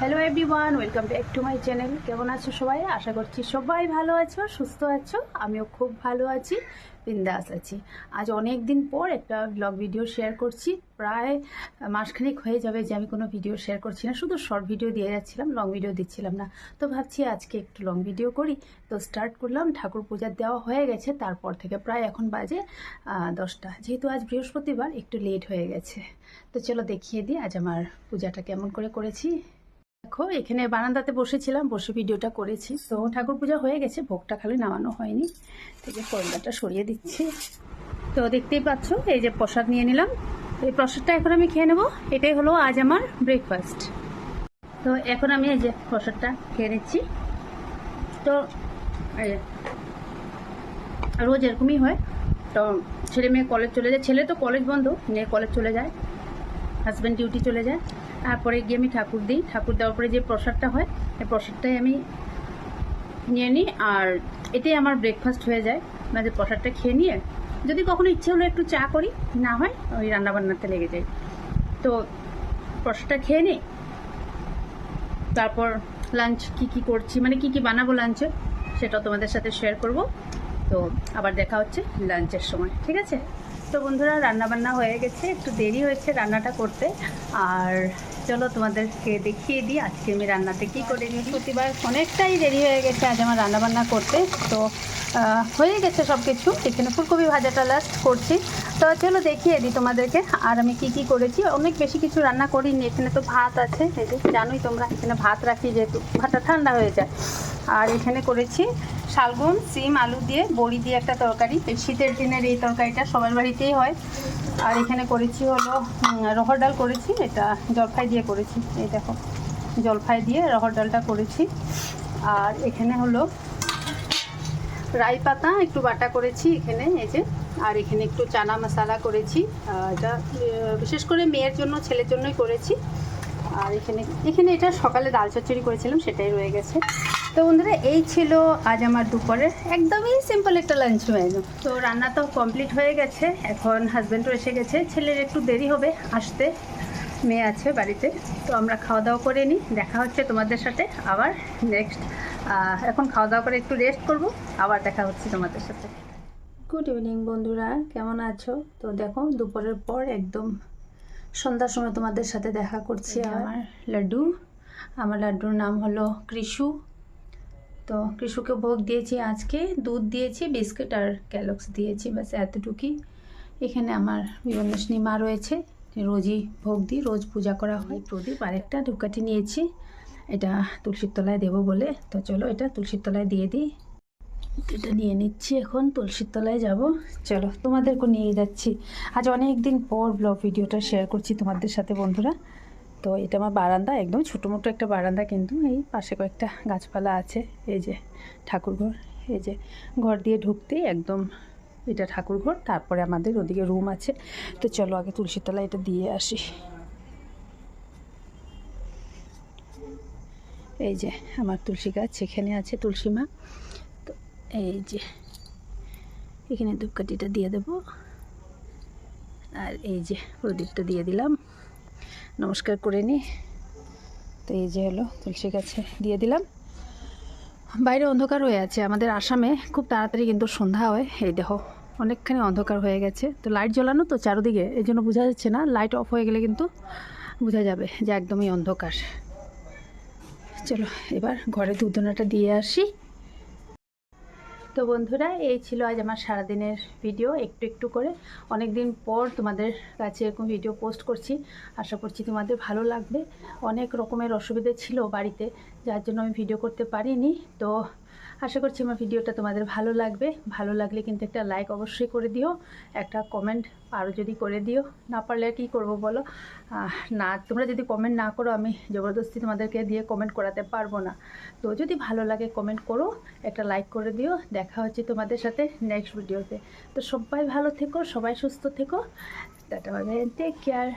Hello everyone welcome back to my channel কেমন আছো সবাই? আশা করছি সবাই ভালো আছো, সুস্থ আছো। আমিও খুব ভালো আছি, বিন্দাস আছি। আজ অনেক দিন পর একটা ব্লগ ভিডিও শেয়ার করছি। প্রায় মাসখানেক হয়ে যাবে যে আমি কোনো ভিডিও শেয়ার করছি না। শুধু শর্ট ভিডিও দিয়ে যাচ্ছিলাম লং ভিডিও দিচ্ছিলাম না। তো ভাবছি আজকে একটু লং ভিডিও করি। তো স্টার্ট করলাম, ঠাকুর পূজার দেওয়া হয়ে গেছে। তারপর থেকে প্রায় এখন বাজে দশটা। যেহেতু আজ বৃহস্পতিবার, একটু লেট হয়ে গেছে। তো চলো দেখিয়ে দিই আজ আমার পূজাটা কেমন করে করেছি। দেখো, এখানে বারান্দাতে বসেছিলাম, বসে ভিডিওটা করেছি। তো ঠাকুর পূজা হয়ে গেছে, ভোগটা খালি নামানো হয়নি। থেকে পর্দাটা সরিয়ে দিচ্ছি। তো দেখতেই পাচ্ছ, এই যে প্রসাদ নিয়ে নিলাম। এই প্রসাদটা এখন আমি খেয়ে নেব। এটাই হলো আজ আমার ব্রেকফাস্ট তো এখন আমি এই যে প্রসাদটা খেয়ে নিচ্ছি। তো রোজ এরকমই হয়। তো ছেলে মেয়ে কলেজ চলে যায়। ছেলে তো কলেজ বন্ধ, মেয়ে কলেজ চলে যায়। হাজব্যান্ড ডিউটি চলে যায়। তারপরে গিয়ে আমি ঠাকুর দিই। ঠাকুর দেওয়ার পরে যে প্রসাদটা হয় এই প্রসাদটাই আমি নিয়ে নিই আর এটাই আমার ব্রেকফাস্ট হয়ে যায়। মানে প্রসাদটা খেয়ে নিয়ে যদি কখনো ইচ্ছে হলো একটু চা করি, না হয় ওই রান্নাবান্নাতে লেগে যাই তো প্রসাদটা খেয়ে নিই। তারপর লাঞ্চ কি কি করছি মানে কি কি বানাবো লাঞ্চে সেটা তোমাদের সাথে শেয়ার করব। তো আবার দেখা হচ্ছে লাঞ্চের সময়, ঠিক আছে? তো বন্ধুরা রান্না বান্না হয়ে গেছে। একটু দেরি হয়েছে রান্নাটা করতে। আর চলো তোমাদেরকে দেখিয়ে দিই আজকে আমি রান্নাতে কি করে বৃহস্পতিবার অনেকটাই দেরি হয়ে গেছে আজ আমার রান্না বান্না করতে। তো হয়ে গেছে সব কিছু এখানে ফুলকপি ভাজাটা লাস্ট করছি। তো চলো দেখিয়ে দিই তোমাদেরকে আর আমি কি কি করেছি। অনেক বেশি কিছু রান্না করিনি। এখানে তো ভাত আছে। জানোই তোমরা, এখানে ভাত রাখি যেহেতু। ভাতটা ঠান্ডা হয়ে যায়। আর এখানে করেছি শালগম, সিম, আলু দিয়ে, বড়ি দিয়ে একটা তরকারি। শীতের দিনের এই তরকারিটা সবার বাড়িতেই হয়। আর এখানে করেছি হলো রহর ডাল করেছি, এটা জলফাই দিয়ে করেছি। এই দেখো, জলফাই দিয়ে রহর ডালটা করেছি। আর এখানে হলো রাই পাতা একটু বাটা করেছি এখানে, এই যে। আর এখানে একটু চানা মশলা করেছি। এটা বিশেষ করে মেয়ের জন্য, ছেলের জন্যই করেছি। আর এখানে এখানে এটা সকালে ডাল চচ্চড়ি করেছিলাম, সেটাই রয়ে গেছে। তো বন্ধুরা এই ছিল আজ আমার দুপুরের একদমই সিম্পল একটা লাঞ্চ মেনু তো রান্না তো কমপ্লিট হয়ে গেছে এখন হাজব্যান্ডও এসে গেছে। ছেলের একটু দেরি হবে আসতে মেয়ে আছে বাড়িতে। তো আমরা খাওয়া দাওয়া করে নিই দেখা হচ্ছে তোমাদের সাথে আবার নেক্সট এখন খাওয়া দাওয়া করে একটু রেস্ট করব আবার দেখা হচ্ছে তোমাদের সাথে। গুড ইভিনিং বন্ধুরা কেমন আছো? তো দেখো দুপুরের পর একদম সন্ধ্যার সময় তোমাদের সাথে দেখা করছি আমার লাড্ডু। আমার লাড্ডুর নাম হলো কৃষু। তো কৃষুকে ভোগ দিয়েছি আজকে দুধ দিয়েছি বিস্কিট আর ক্যালক্স দিয়েছি ব্যাস এতটুকুই। এখানে আমার বিবন্যাসনী মা রয়েছে রোজই ভোগ দিই রোজ পূজা করা হয়। প্রদীপ আরেকটা ধূপকাঠি নিয়েছি এটা তুলসীর তলায় দেবো বলে। তো চলো এটা তুলসীর তলায় দিয়ে দিই। এটা নিয়ে নিচ্ছি এখন তুলসীর তলায় যাব। চলো তোমাদেরকে নিয়ে যাচ্ছি। আজ অনেক দিন পর ব্লগ ভিডিওটা শেয়ার করছি তোমাদের সাথে বন্ধুরা। তো এটা আমার বারান্দা, একদম ছোটো মোটো একটা বারান্দা কিন্তু। এই পাশে কয়েকটা গাছপালা আছে, এই যে ঠাকুরঘর এই যে ঘর দিয়ে ঢুকতেই একদম এটা ঠাকুরঘর তারপরে আমাদের ওদিকে রুম আছে। তো চলো আগে তুলসীর তলায় এটা দিয়ে আসি। এই যে আমার তুলসী গাছ এখানে আছে, তুলসী মা। তো এই যে এখানে ধূপকাঠিটা দিয়ে দেবো। আর এই যে প্রদীপটা দিয়ে দিলাম। নমস্কার করে নিই তো এই যে হলো তুলসী গাছে দিয়ে দিলাম। বাইরে অন্ধকার হয়ে আছে। আমাদের আসামে খুব তাড়াতাড়ি কিন্তু সন্ধ্যা হয়। এই দেখো, অনেকখানি অন্ধকার হয়ে গেছে। তো লাইট জ্বলানো তো চারদিকে, এই জন্য বোঝা যাচ্ছে না। লাইট অফ হয়ে গেলে কিন্তু বোঝা যাবে যে একদমই অন্ধকার। চলো, এবার ঘরে দুধনাটা দিয়ে আসি। তো বন্ধুরা, এই ছিল আজ আমার সারাদিনের ভিডিও একটু একটু করে অনেক দিন পর তোমাদের কাছে এরকম ভিডিও পোস্ট করছি। আশা করছি তোমাদের ভালো লাগবে। অনেক রকমের অসুবিধে ছিল বাড়িতে যার জন্য আমি ভিডিও করতে পারিনি। তো আশা করছি আমার ভিডিওটা তোমাদের ভালো লাগবে। ভালো লাগলে কিন্তু একটা লাইক অবশ্যই করে দিও, একটা কমেন্ট আরও যদি করে দিও। না পারলে আর কী করব বলো? না, তোমরা যদি কমেন্ট না করো, আমি জবরদস্তি তোমাদেরকে দিয়ে কমেন্ট করাতে পারব না। তো যদি ভালো লাগে কমেন্ট করো, একটা লাইক করে দিও। দেখা হচ্ছে তোমাদের সাথে নেক্সট ভিডিওতে তো সবাই ভালো থেকো, সবাই সুস্থ থেকো। Tata take care